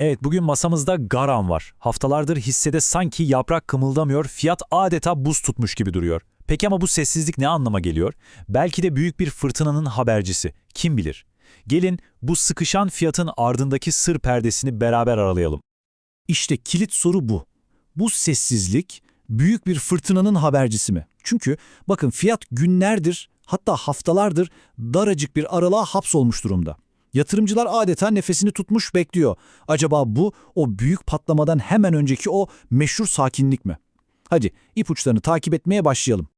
Evet bugün masamızda garam var. Haftalardır hissede sanki yaprak kımıldamıyor, fiyat adeta buz tutmuş gibi duruyor. Peki ama bu sessizlik ne anlama geliyor? Belki de büyük bir fırtınanın habercisi. Kim bilir? Gelin bu sıkışan fiyatın ardındaki sır perdesini beraber aralayalım. İşte kilit soru bu. Bu sessizlik büyük bir fırtınanın habercisi mi? Çünkü bakın fiyat günlerdir hatta haftalardır daracık bir aralığa hapsolmuş durumda. Yatırımcılar adeta nefesini tutmuş bekliyor. Acaba bu o büyük patlamadan hemen önceki o meşhur sakinlik mi? Hadi ipuçlarını takip etmeye başlayalım.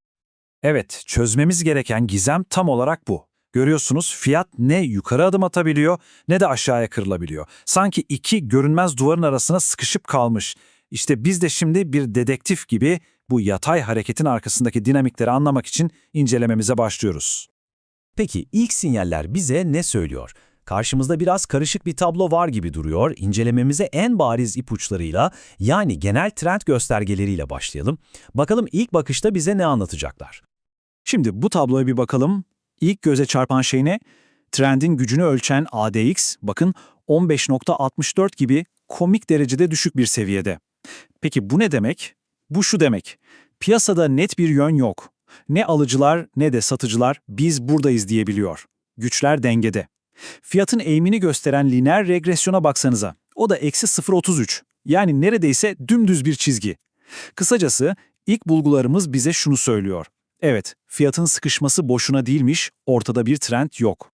Evet, çözmemiz gereken gizem tam olarak bu. Görüyorsunuz fiyat ne yukarı adım atabiliyor ne de aşağıya kırılabiliyor. Sanki iki görünmez duvarın arasına sıkışıp kalmış. İşte biz de şimdi bir dedektif gibi bu yatay hareketin arkasındaki dinamikleri anlamak için incelememize başlıyoruz. Peki ilk sinyaller bize ne söylüyor? Karşımızda biraz karışık bir tablo var gibi duruyor. İncelememize en bariz ipuçlarıyla yani genel trend göstergeleriyle başlayalım. Bakalım ilk bakışta bize ne anlatacaklar? Şimdi bu tabloya bir bakalım. İlk göze çarpan şey ne? Trendin gücünü ölçen ADX, bakın 15.64 gibi komik derecede düşük bir seviyede. Peki bu ne demek? Bu şu demek. Piyasada net bir yön yok. Ne alıcılar ne de satıcılar biz buradayız diyebiliyor. Güçler dengede. Fiyatın eğimini gösteren lineer regresyona baksanıza. O da eksi 0.33. Yani neredeyse dümdüz bir çizgi. Kısacası ilk bulgularımız bize şunu söylüyor. Evet, fiyatın sıkışması boşuna değilmiş, ortada bir trend yok.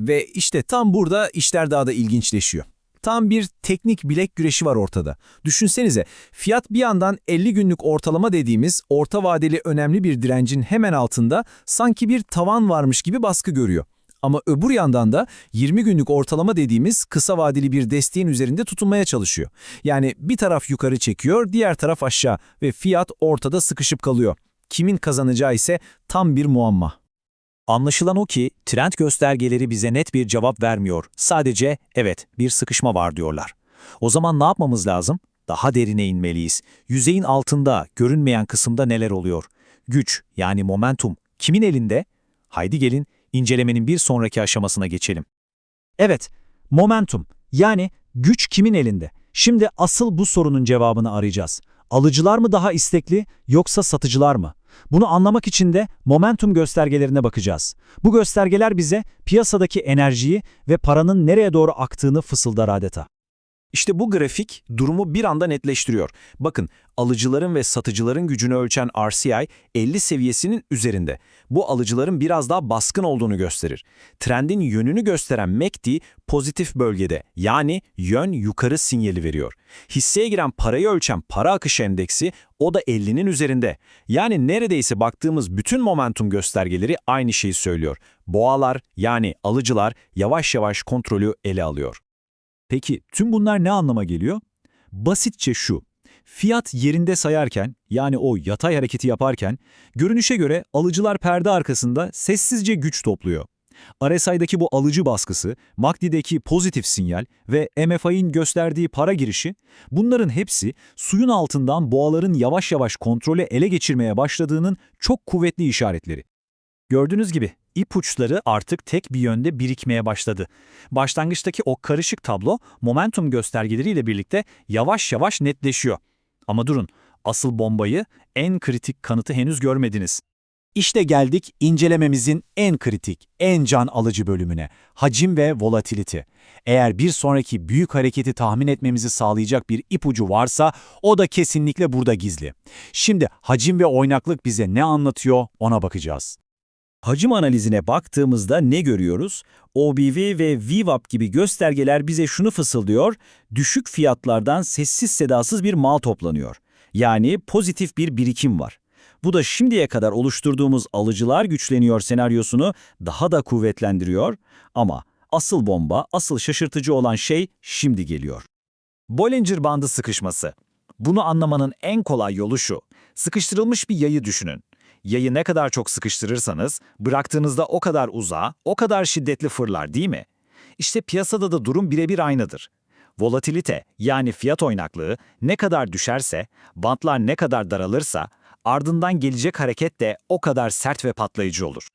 Ve işte tam burada işler daha da ilginçleşiyor. Tam bir teknik bilek güreşi var ortada. Düşünsenize fiyat bir yandan 50 günlük ortalama dediğimiz orta vadeli önemli bir direncin hemen altında sanki bir tavan varmış gibi baskı görüyor. Ama öbür yandan da 20 günlük ortalama dediğimiz kısa vadeli bir desteğin üzerinde tutunmaya çalışıyor. Yani bir taraf yukarı çekiyor, diğer taraf aşağı ve fiyat ortada sıkışıp kalıyor. Kimin kazanacağı ise tam bir muamma. Anlaşılan o ki trend göstergeleri bize net bir cevap vermiyor. Sadece evet bir sıkışma var diyorlar. O zaman ne yapmamız lazım? Daha derine inmeliyiz. Yüzeyin altında, görünmeyen kısımda neler oluyor? Güç yani momentum kimin elinde? Haydi gelin incelemenin bir sonraki aşamasına geçelim. Evet, momentum yani güç kimin elinde? Şimdi asıl bu sorunun cevabını arayacağız. Alıcılar mı daha istekli yoksa satıcılar mı? Bunu anlamak için de momentum göstergelerine bakacağız. Bu göstergeler bize piyasadaki enerjiyi ve paranın nereye doğru aktığını fısıldar adeta. İşte bu grafik durumu bir anda netleştiriyor. Bakın alıcıların ve satıcıların gücünü ölçen RCI 50 seviyesinin üzerinde. Bu alıcıların biraz daha baskın olduğunu gösterir. Trendin yönünü gösteren MACD pozitif bölgede yani yön yukarı sinyali veriyor. Hisseye giren parayı ölçen para akışı endeksi o da 50'nin üzerinde. Yani neredeyse baktığımız bütün momentum göstergeleri aynı şeyi söylüyor. Boğalar yani alıcılar yavaş yavaş kontrolü ele alıyor. Peki tüm bunlar ne anlama geliyor? Basitçe şu. Fiyat yerinde sayarken yani o yatay hareketi yaparken görünüşe göre alıcılar perde arkasında sessizce güç topluyor. RSI'daki bu alıcı baskısı, MACD'deki pozitif sinyal ve MFI'nin gösterdiği para girişi bunların hepsi suyun altından boğaların yavaş yavaş kontrolü ele geçirmeye başladığının çok kuvvetli işaretleri. Gördüğünüz gibi ipuçları artık tek bir yönde birikmeye başladı. Başlangıçtaki o karışık tablo momentum göstergeleriyle birlikte yavaş yavaş netleşiyor. Ama durun, asıl bombayı, en kritik kanıtı henüz görmediniz. İşte geldik incelememizin en kritik, en can alıcı bölümüne, hacim ve volatility. Eğer bir sonraki büyük hareketi tahmin etmemizi sağlayacak bir ipucu varsa o da kesinlikle burada gizli. Şimdi hacim ve oynaklık bize ne anlatıyor ona bakacağız. Hacim analizine baktığımızda ne görüyoruz? OBV ve VWAP gibi göstergeler bize şunu fısıldıyor, düşük fiyatlardan sessiz sedasız bir mal toplanıyor. Yani pozitif bir birikim var. Bu da şimdiye kadar oluşturduğumuz alıcılar güçleniyor senaryosunu daha da kuvvetlendiriyor ama asıl bomba, asıl şaşırtıcı olan şey şimdi geliyor. Bollinger bandı sıkışması. Bunu anlamanın en kolay yolu şu. Sıkıştırılmış bir yayı düşünün. Yayı ne kadar çok sıkıştırırsanız, bıraktığınızda o kadar uzağa, o kadar şiddetli fırlar değil mi? İşte piyasada da durum birebir aynıdır. Volatilite yani fiyat oynaklığı ne kadar düşerse, bantlar ne kadar daralırsa, ardından gelecek hareket de o kadar sert ve patlayıcı olur.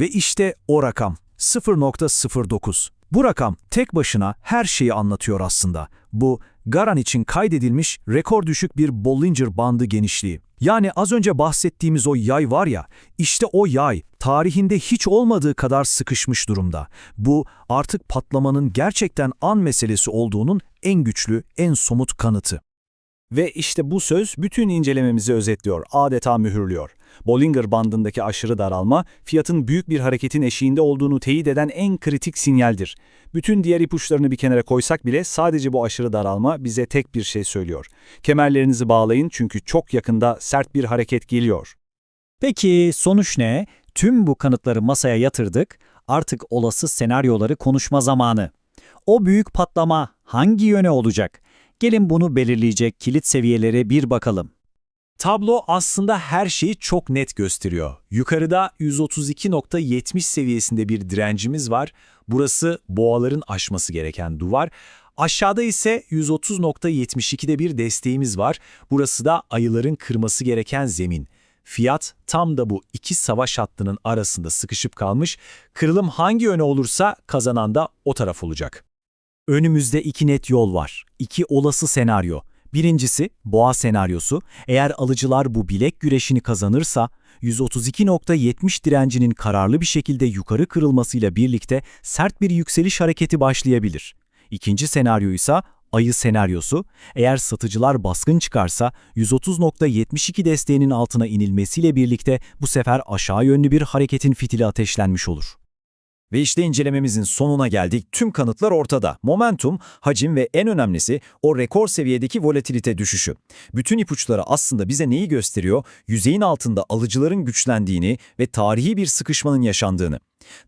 Ve işte o rakam 0.09. Bu rakam tek başına her şeyi anlatıyor aslında. Bu, Garan için kaydedilmiş rekor düşük bir Bollinger bandı genişliği. Yani az önce bahsettiğimiz o yay var ya, işte o yay tarihinde hiç olmadığı kadar sıkışmış durumda. Bu artık patlamanın gerçekten an meselesi olduğunun en güçlü, en somut kanıtı. Ve işte bu söz bütün incelememizi özetliyor, adeta mühürlüyor. Bollinger bandındaki aşırı daralma, fiyatın büyük bir hareketin eşiğinde olduğunu teyit eden en kritik sinyaldir. Bütün diğer ipuçlarını bir kenara koysak bile sadece bu aşırı daralma bize tek bir şey söylüyor. Kemerlerinizi bağlayın çünkü çok yakında sert bir hareket geliyor. Peki sonuç ne? Tüm bu kanıtları masaya yatırdık. Artık olası senaryoları konuşma zamanı. O büyük patlama hangi yöne olacak? Gelin bunu belirleyecek kilit seviyelere bir bakalım. Tablo aslında her şeyi çok net gösteriyor. Yukarıda 132.70 seviyesinde bir direncimiz var. Burası boğaların aşması gereken duvar. Aşağıda ise 130.72'de bir desteğimiz var. Burası da ayıların kırması gereken zemin. Fiyat tam da bu iki savaş hattının arasında sıkışıp kalmış. Kırılım hangi yöne olursa kazanan da o taraf olacak. Önümüzde iki net yol var. İki olası senaryo. Birincisi boğa senaryosu. Eğer alıcılar bu bilek güreşini kazanırsa 132.70 direncinin kararlı bir şekilde yukarı kırılmasıyla birlikte sert bir yükseliş hareketi başlayabilir. İkinci senaryo ise ayı senaryosu. Eğer satıcılar baskın çıkarsa 130.72 desteğinin altına inilmesiyle birlikte bu sefer aşağı yönlü bir hareketin fitili ateşlenmiş olur. Ve işte incelememizin sonuna geldik. Tüm kanıtlar ortada. Momentum, hacim ve en önemlisi o rekor seviyedeki volatilite düşüşü. Bütün ipuçları aslında bize neyi gösteriyor? Yüzeyin altında alıcıların güçlendiğini ve tarihi bir sıkışmanın yaşandığını.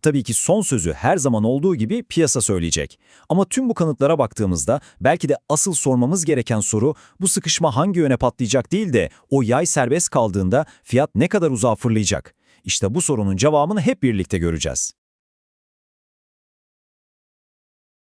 Tabii ki son sözü her zaman olduğu gibi piyasa söyleyecek. Ama tüm bu kanıtlara baktığımızda belki de asıl sormamız gereken soru bu sıkışma hangi yöne patlayacak değil de o yay serbest kaldığında fiyat ne kadar uzağa fırlayacak? İşte bu sorunun cevabını hep birlikte göreceğiz.